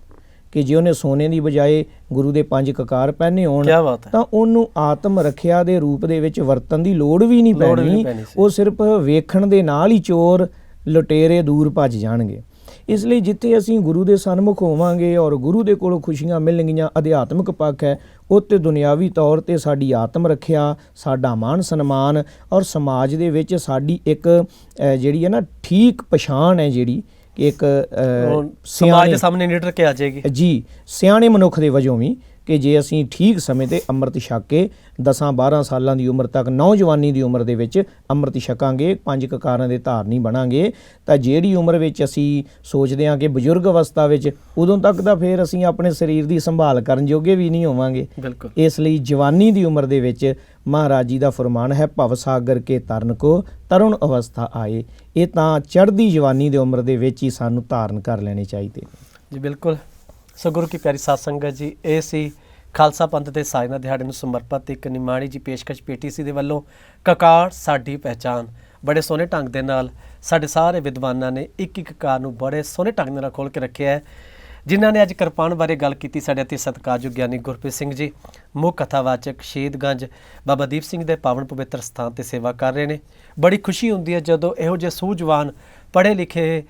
ਕਿ ਜੇ ਉਹਨੇ ਸੋਨੇ ਦੀ ਬਜਾਏ ਗੁਰੂ ਦੇ ਪੰਜ ਕਕਾਰ ਪਹਿਨੇ ਹੋਣ ਤਾਂ ਉਹਨੂੰ ਆਤਮ ਰੱਖਿਆ ਦੇ ਰੂਪ ਦੇ ਵਿੱਚ ਵਰਤਨ ਦੀ ਲੋੜ ਵੀ ਨਹੀਂ ਪੈਣੀ। ਉਹ ਸਿਰਫ ਵੇਖਣ ਦੇ ਨਾਲ ਹੀ ਚੋਰ ਲੁਟੇਰੇ ਦੂਰ ਭੱਜ ਜਾਣਗੇ। ਇਸ ਲਈ ਜਿੱਥੇ ਅਸੀਂ ਗੁਰੂ ਦੇ ਸਨਮੁਖ ਹੋਵਾਂਗੇ ਔਰ ਗੁਰੂ ਦੇ ਕੋਲੋਂ ਖੁਸ਼ੀਆਂ ਮਿਲਣਗੀਆਂ ਅਧਿਆਤਮਿਕ ਪੱਖ ਹੈ ਉੱਤੇ ਦੁਨਿਆਵੀ ਤੌਰ ਤੇ ਸਾਡੀ ਆਤਮ ਰੱਖਿਆ ਸਾਡਾ ਮਾਨ ਸਨਮਾਨ ਔਰ ਸਮਾਜ ਦੇ ਵਿੱਚ ਸਾਡੀ ਇੱਕ ਜਿਹੜੀ ਹੈ ਨਾ ਠੀਕ ਪਛਾਣ ਹੈ ਜਿਹੜੀ ਕਿ ਇੱਕ ਸਮਾਜ ਦੇ ਸਾਹਮਣੇ ਨਿਡਰ ਕੇ ਆ ਜਾਏਗੀ। ਜੀ ਸਿਆਣੇ ਮਨੁੱਖ ਦੇ ਵਜੋਂ ਵੀ ਕਿ ਜੇ ਅਸੀਂ ਠੀਕ ਸਮੇਂ ਤੇ ਅੰਮ੍ਰਿਤ ਛਕ ਕੇ 10 12 ਸਾਲਾਂ ਦੀ ਉਮਰ ਤੱਕ ਨੌਜਵਾਨੀ ਦੀ ਉਮਰ ਦੇ ਵਿੱਚ ਅੰਮ੍ਰਿਤ ਛਕਾਂਗੇ ਪੰਜ ਕਕਾਰਾਂ ਦੇ ਧਾਰਨੀ ਬਣਾਂਗੇ ਤਾਂ ਜਿਹੜੀ ਉਮਰ ਵਿੱਚ ਅਸੀਂ ਸੋਚਦੇ ਹਾਂ ਕਿ ਬਜ਼ੁਰਗ ਅਵਸਥਾ ਵਿੱਚ ਉਦੋਂ ਤੱਕ ਤਾਂ ਫਿਰ ਅਸੀਂ ਆਪਣੇ ਸਰੀਰ ਦੀ ਸੰਭਾਲ ਕਰਨ ਜੋਗੇ ਵੀ ਨਹੀਂ ਹੋਵਾਂਗੇ। ਇਸ ਲਈ ਜਵਾਨੀ ਦੀ ਉਮਰ ਦੇ ਵਿੱਚ ਮਹਾਰਾਜ ਜੀ ਦਾ ਫਰਮਾਨ ਹੈ ਭਵ ਸਾਗਰ ਕੇ ਤਰਨ ਕੋ ਤਰੁਣ ਅਵਸਥਾ ਆਏ। ਇਹ ਤਾਂ ਚੜ੍ਹਦੀ ਜਵਾਨੀ ਦੀ ਉਮਰ ਦੇ ਵਿੱਚ ਹੀ ਸਾਨੂੰ ਧਾਰਨ ਕਰ ਲੈਣੇ ਚਾਹੀਦੇ ਜੀ ਬਿਲਕੁਲ। ਸੋ ਗੁਰੂ ਕੀ ਪਿਆਰੀ ਸਾਧ ਸੰਗਤ ਜੀ, ਇਹ ਸੀ ਖਾਲਸਾ ਪੰਥ ਦੇ ਸਾਜਨਾ ਦਿਹਾੜੇ ਨੂੰ ਸਮਰਪਿਤ ਇੱਕ ਨਿਮਾਣੀ ਜੀ ਪੇਸ਼ਕਸ਼ ਪੀਟੀਸੀ ਦੇ ਵੱਲੋਂ ਕਕਾਰ ਸਾਡੀ ਪਹਿਚਾਨ ਬੜੇ ਸੋਹਣੇ ਢੰਗ ਦੇ ਨਾਲ ਸਾਡੇ ਸਾਰੇ ਵਿਦਵਾਨਾਂ ਨੇ ਇੱਕ ਇੱਕ ਕਾਰ ਨੂੰ ਬੜੇ ਸੋਹਣੇ ਢੰਗ ਦੇ ਨਾਲ ਖੋਲ ਕੇ ਰੱਖਿਆ ਹੈ। ਜਿਨ੍ਹਾਂ ਨੇ ਅੱਜ ਕਿਰਪਾਨ ਬਾਰੇ ਗੱਲ ਕੀਤੀ ਸਾਡੇ ਅਤੀ ਸਤਿਕਾਰਯੋਗ ਗਿਆਨੀ ਗੁਰਪ੍ਰੀਤ ਸਿੰਘ ਜੀ, ਮੁੱਖ ਕਥਾਵਾਚਕ ਸ਼ਹੀਦਗੰਜ ਬਾਬਾ ਦੀਪ ਸਿੰਘ ਦੇ ਪਾਵਨ ਪਵਿੱਤਰ ਸਥਾਨ ਤੇ ਸੇਵਾ ਕਰ ਰਹੇ ਨੇ। ਬੜੀ ਖੁਸ਼ੀ ਹੁੰਦੀ ਹੈ ਜਦੋਂ ਇਹੋ ਜਿਹੇ ਸੂਝਵਾਨ ਪੜ੍ਹੇ ਲਿਖੇ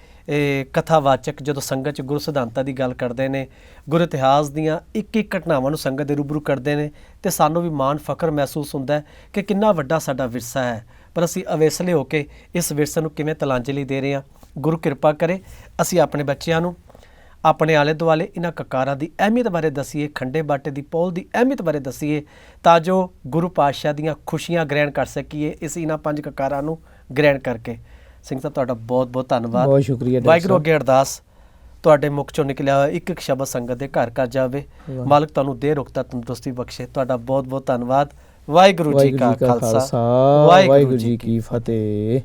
ਕਥਾਵਾਚਕ ਜਦੋਂ ਸੰਗਤ ਚ ਗੁਰੂ ਸਿਧਾਂਤਾਂ ਦੀ ਗੱਲ ਕਰਦੇ ਨੇ, ਗੁਰ ਇਤਿਹਾਸ ਦੀਆਂ ਇੱਕ ਇੱਕ ਘਟਨਾਵਾਂ ਨੂੰ ਸੰਗਤ ਦੇ ਰੂਬਰੂ ਕਰਦੇ ਨੇ, ਤੇ ਸਾਨੂੰ ਵੀ ਮਾਣ ਫਖਰ ਮਹਿਸੂਸ ਹੁੰਦਾ ਕਿ ਕਿੰਨਾ ਵੱਡਾ ਸਾਡਾ ਵਿਰਸਾ ਹੈ। ਪਰ ਅਸੀਂ ਅਵੇਸਲੇ ਹੋ ਕੇ ਇਸ ਵਿਰਸੇ ਨੂੰ ਕਿਵੇਂ ਤਲਾਂਜਲੀ ਦੇ ਰਹੇ ਹਾਂ, ਗੁਰੂ ਕਿਰਪਾ ਕਰੇ, ਅਸੀਂ ਆਪਣੇ ਬੱਚਿਆਂ ਨੂੰ, ਆਪਣੇ ਆਲੇ ਦੁਆਲੇ ਇਹਨਾਂ ਕਕਾਰਾਂ ਦੀ ਅਹਿਮੀਅਤ ਬਾਰੇ ਦਸੀਏ ਖੰਡੇ ਬਾਟੇ ਦੀ ਪੌਲ ਦੀ ਅਹਿਮੀਅਤ ਬਾਰੇ ਦਸੀਏ, ਤਾਂ ਜੋ ਗੁਰੂ ਪਾਤਸ਼ਾਹ ਦੀਆਂ ਖੁਸ਼ੀਆਂ ਗ੍ਰਹਿਣ ਕਰ ਸਕੀਏ, ਇਸ ਇਹਨਾਂ ਪੰਜ ਕਕਾਰਾਂ ਨੂੰ ਗ੍ਰਹਿਣ ਕਰਕੇ। ਸਿੰਘ ਸਾਹਿਬ ਤੁਹਾਡਾ ਬਹੁਤ ਬਹੁਤ ਧੰਨਵਾਦ। ਬਹੁਤ ਸ਼ੁਕਰੀਆ ਵਾਹਿਗੁਰੂ। ਅੱਗੇ ਅਰਦਾਸ ਤੁਹਾਡੇ ਮੁਖ ਚੋਂ ਨਿਕਲਿਆ ਹੋਇਆ ਇੱਕ ਇੱਕ ਸ਼ਬਦ ਸੰਗਤ ਦੇ ਘਰ ਘਰ ਜਾਵੇ। ਮਾਲਕ ਤੁਹਾਨੂੰ ਦੇਹ ਰੁਕਤਾ ਤੰਦਰੁਸਤੀ ਬਖਸ਼ੇ। ਤੁਹਾਡਾ ਬਹੁਤ ਬਹੁਤ ਧੰਨਵਾਦ। ਵਾਹਿਗੁਰੂ ਜੀ ਕਾ ਖਾਲਸਾ। ਵਾਹਿਗੁਰੂ ਜੀ ਕੀ ਫਤਿਹ।